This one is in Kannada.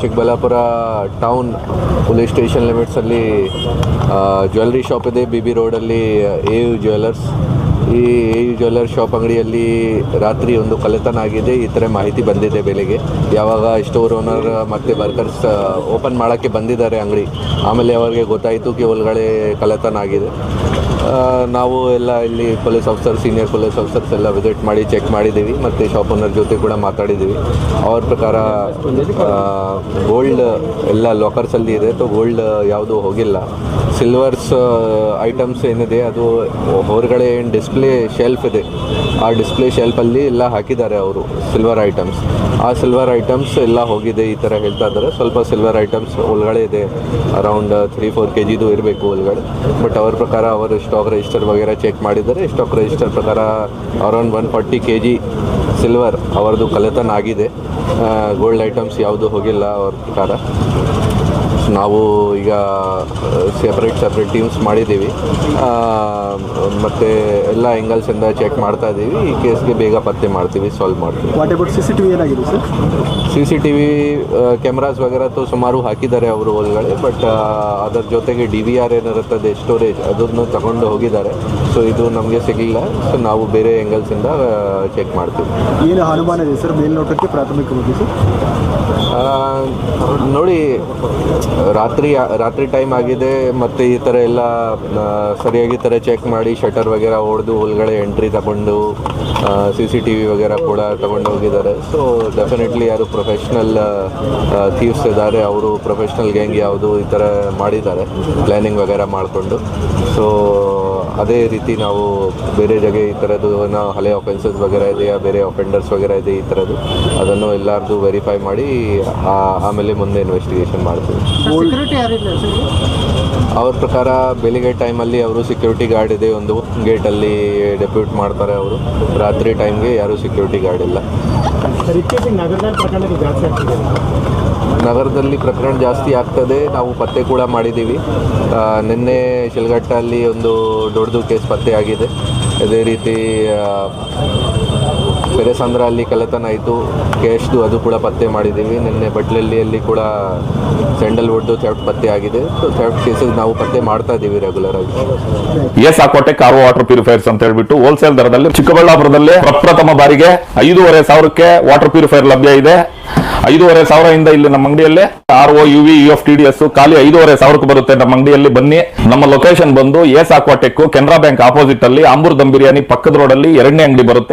ಚಿಕ್ಕಬಳ್ಳಾಪುರ ಟೌನ್ ಪೊಲೀಸ್ ಸ್ಟೇಷನ್ ಲಿಮಿಟ್ಸಲ್ಲಿ ಜ್ಯುವೆಲ್ರಿ ಶಾಪ್ ಇದೆ ಬಿ ಬಿ ರೋಡಲ್ಲಿ ಎ ಯು ಜ್ಯುವೆಲರ್ಸ್ ಈ ಜ್ಯುವೆಲ್ಲರ್ ಶಾಪ್ ಅಂಗಡಿಯಲ್ಲಿ ರಾತ್ರಿ ಒಂದು ಕಲೆತನ ಆಗಿದೆ ಈ ಥರ ಮಾಹಿತಿ ಬಂದಿದೆ ಬೆಲೆಗೆ. ಯಾವಾಗ ಸ್ಟೋರ್ ಓನರ್ ಮತ್ತು ವರ್ಕರ್ಸ್ ಓಪನ್ ಮಾಡೋಕ್ಕೆ ಬಂದಿದ್ದಾರೆ ಅಂಗಡಿ. ಆಮೇಲೆ ಅವರಿಗೆ ಗೊತ್ತಾಯಿತು ಕಿ ಒಳಗಡೆ ಕಲೆತನ ಆಗಿದೆ. ನಾವು ಎಲ್ಲ ಇಲ್ಲಿ police officer senior police officers ಎಲ್ಲ ವಿಸಿಟ್ ಮಾಡಿ ಚೆಕ್ ಮಾಡಿದ್ದೀವಿ ಮತ್ತು ಶಾಪ್ ಓನರ್ ಜೊತೆ ಕೂಡ ಮಾತಾಡಿದ್ದೀವಿ. ಅವ್ರ ಪ್ರಕಾರ ಗೋಲ್ಡ್ ಎಲ್ಲ ಲಾಕರ್ಸಲ್ಲಿ ಇದೆ. ಅಥವಾ ಗೋಲ್ಡ್ ಯಾವುದು ಹೋಗಿಲ್ಲ. ಸಿಲ್ವರ್ಸ್ ಐಟಮ್ಸ್ ಏನಿದೆ, ಅದು ಹೊರಗಡೆ ಏನು ಡಿಸ್ಪ್ಲೇ ಶೆಲ್ಫ್ ಇದೆ. ಆ ಡಿಸ್ಪ್ಲೇ ಶೆಲ್ಫಲ್ಲಿ ಎಲ್ಲ ಹಾಕಿದ್ದಾರೆ ಅವರು ಸಿಲ್ವರ್ ಐಟಮ್ಸ್ ಆ ಸಿಲ್ವರ್ ಐಟಮ್ಸ್ ಎಲ್ಲ ಹೋಗಿದೆ ಈ ಥರ ಹೇಳ್ತಾ ಇದ್ದಾರೆ. ಸ್ವಲ್ಪ ಸಿಲ್ವರ್ ಐಟಮ್ಸ್ ಒಳಗಡೆ ಇದೆ. ಅರೌಂಡ್ ತ್ರೀ ಫೋರ್ ಕೆ ಜಿದು ಇರಬೇಕು ಒಳಗಡೆ. ಬಟ್ ಅವ್ರ ಪ್ರಕಾರ, ಅವರು ಸ್ಟಾಕ್ ರಿಜಿಸ್ಟರ್ ವಗೇರೆ ಚೆಕ್ ಮಾಡಿದ್ದಾರೆ. ಸ್ಟಾಕ್ ರಿಜಿಸ್ಟರ್ ಪ್ರಕಾರ around one forty K G silver ಅವರದು ಕಲೆತನ ಆಗಿದೆ. ಗೋಲ್ಡ್ ಐಟಮ್ಸ್ ಯಾವುದು ಹೋಗಿಲ್ಲ ಅವ್ರ ಪ್ರಕಾರ. ನಾವು ಈಗ ಸೆಪ್ರೇಟ್ ಸಪ್ರೇಟ್ ಟೀಮ್ಸ್ ಮಾಡಿದ್ದೀವಿ. ಮತ್ತು ಎಲ್ಲ ಎಂಗಲ್ಸಿಂದ ಚೆಕ್ ಮಾಡ್ತಾ ಇದ್ದೀವಿ. ಈ ಕೇಸ್ಗೆ ಬೇಗ ಪತ್ತೆ ಮಾಡ್ತೀವಿ ಸಾಲ್ವ್ ಮಾಡ್ತೀವಿ. What about C C T V ಏನಾಗಿದೆ sir C C T V cameras ವಗೇರೆ ತು ಸುಮಾರು ಹಾಕಿದ್ದಾರೆ ಅವರು ಒಳಗಡೆ ಬಟ್ ಅದರ ಜೊತೆಗೆ ಡಿ ವಿ ಆರ್ ಏನಿರುತ್ತದೆ ಸ್ಟೋರೇಜ್ ಅದನ್ನು ತಗೊಂಡು ಹೋಗಿದ್ದಾರೆ. ಸೊ ಇದು ನಮಗೆ ಸಿಗಲಿಲ್ಲ. ಸೊ ನಾವು ಬೇರೆ ಎಂಗಲ್ಸಿಂದ ಚೆಕ್ ಮಾಡ್ತೀವಿ. ಏನು ಅನುಮಾನ ಇದೆ ಸರ್ ಮೇಲ್ನೋಟಕ್ಕೆ ಪ್ರಾಥಮಿಕವಾಗಿ ಸರ್? ನೋಡಿ ರಾತ್ರಿ ರಾತ್ರಿ ಟೈಮ್ ಆಗಿದೆ ಮತ್ತು ಈ ಥರ ಎಲ್ಲ ಸರಿಯಾಗಿ ಥರ ಚೆಕ್ ಮಾಡಿ ಶಟರ್ ವಗೇರ ಹೊಡೆದು ಒಳಗಡೆ ಎಂಟ್ರಿ ತಗೊಂಡು ಸಿ ಸಿ ಟಿ ವಿ ವಗೇರ ಕೂಡ ತಗೊಂಡು ಹೋಗಿದ್ದಾರೆ. ಸೊ ಡೆಫಿನೆಟ್ಲಿ ಯಾರು ಪ್ರೊಫೆಷ್ನಲ್ ಥೀವ್ಸ್ ಇದ್ದಾರೆ. ಅವರು ಪ್ರೊಫೆಷ್ನಲ್ ಗ್ಯಾಂಗ್ ಯಾವುದು ಈ ಥರ ಮಾಡಿದ್ದಾರೆ. ಪ್ಲ್ಯಾನಿಂಗ್ ವಗೇರ ಮಾಡಿಕೊಂಡು. ಸೊ pero ಅದೇ ರೀತಿ ನಾವು ಬೇರೆ ಜಾಗೆ ಈ ಥರದ್ದು ನಾವು ಹಳೆ ಅಫೆನ್ಸಸ್ ವಗೇರ ಇದೆಯಾ ಬೇರೆ ಅಫೆಂಡರ್ಸ್ ವಗೇರ ಇದೆ ಈ ಥರದ್ದು ಅದನ್ನು ಎಲ್ಲರದ್ದು ವೆರಿಫೈ ಮಾಡಿ ಆಮೇಲೆ ಮುಂದೆ ಇನ್ವೆಸ್ಟಿಗೇಷನ್ ಮಾಡ್ತೀವಿ. ಅವ್ರ ಪ್ರಕಾರ ಬೆಳಿಗ್ಗೆ ಟೈಮಲ್ಲಿ ಅವರು ಸೆಕ್ಯೂರಿಟಿ ಗಾರ್ಡ್ ಇದೆ ಒಂದು ಗೇಟಲ್ಲಿ ಡೆಪ್ಯೂಟ್ ಮಾಡ್ತಾರೆ ಅವರು. ರಾತ್ರಿ ಟೈಮ್ಗೆ ಯಾರೂ ಸೆಕ್ಯೂರಿಟಿ ಗಾರ್ಡ್ ಇಲ್ಲ. ನಗರದಲ್ಲಿ ಪ್ರಕರಣ ಜಾಸ್ತಿ ಆಗ್ತದೆ ನಾವು ಪತ್ತೆ ಕೂಡ ಮಾಡಿದ್ದೀವಿ. ನಿನ್ನೆ ಶಿಲ್ಘಟ್ಟಲ್ಲಿ ಒಂದು ದೊಡ್ಡದು ಕೇಸ್ ಪತ್ತೆಯಾಗಿದೆ. ಅದೇ ರೀತಿ ಪೆರೆಸಂದ್ರ ಅಲ್ಲಿ ಕಳ್ಳತನ ಆಯಿತು. ಕ್ಯಾಶ್ದು ಅದು ಕೂಡ ಪತ್ತೆ ಮಾಡಿದ್ದೀವಿ. ನಿನ್ನೆ ಬಟ್ಲಲ್ಲಿಯಲ್ಲಿ ಕೂಡ ಸ್ಯಾಂಡಲ್ವುಡ್ದು ಥೆಫ್ಟ್ ಪತ್ತೆ ಆಗಿದೆ. ಸೊ ಥೆಫ್ಟ್ ಕೇಸಸ್ ನಾವು ಪತ್ತೆ ಮಾಡ್ತಾ ಇದ್ದೀವಿ ರೆಗ್ಯುಲರ್ ಆಗಿ. ಎಸ್ ಆಕೋಟೆ ಕಾರ್ ವಾಟರ್ ಪ್ಯೂರಿಫೈರ್ಸ್ ಅಂತ ಹೇಳ್ಬಿಟ್ಟು ಹೋಲ್ಸೇಲ್ ದರದಲ್ಲಿ ಚಿಕ್ಕಬಳ್ಳಾಪುರದಲ್ಲಿ ಪ್ರಪ್ರಥಮ ಬಾರಿಗೆ ಐದೂವರೆ ಸಾವಿರಕ್ಕೆ ವಾಟರ್ ಪ್ಯೂರಿಫೈರ್ ಲಭ್ಯ ಇದೆ. ಐದೂವರೆ ಇಂದ ಇಲ್ಲಿ ನಮ್ಮ ಅಂಗಡಿಯಲ್ಲಿ R O U V U F T D S ಖಾಲಿ ಐದೂವರೆ ಸಾವಿರಕ್ಕೆ ಬರುತ್ತೆ ನಮ್ಮ ಅಂಗಡಿಯಲ್ಲಿ. ಬನ್ನಿ. ನಮ್ಮ ಲೊಕೇಶನ್ ಬಂದು S Aquatech Canara bank opposite ಅಲ್ಲಿ ಆಂಬೂರ್ ದಮ್ ಬಿರಿಯಾನಿ ಪಕ್ಕದ ರೋಡ್ ಅಲ್ಲಿ ಎರಡನೇ ಅಂಗಡಿ ಬರುತ್ತೆ.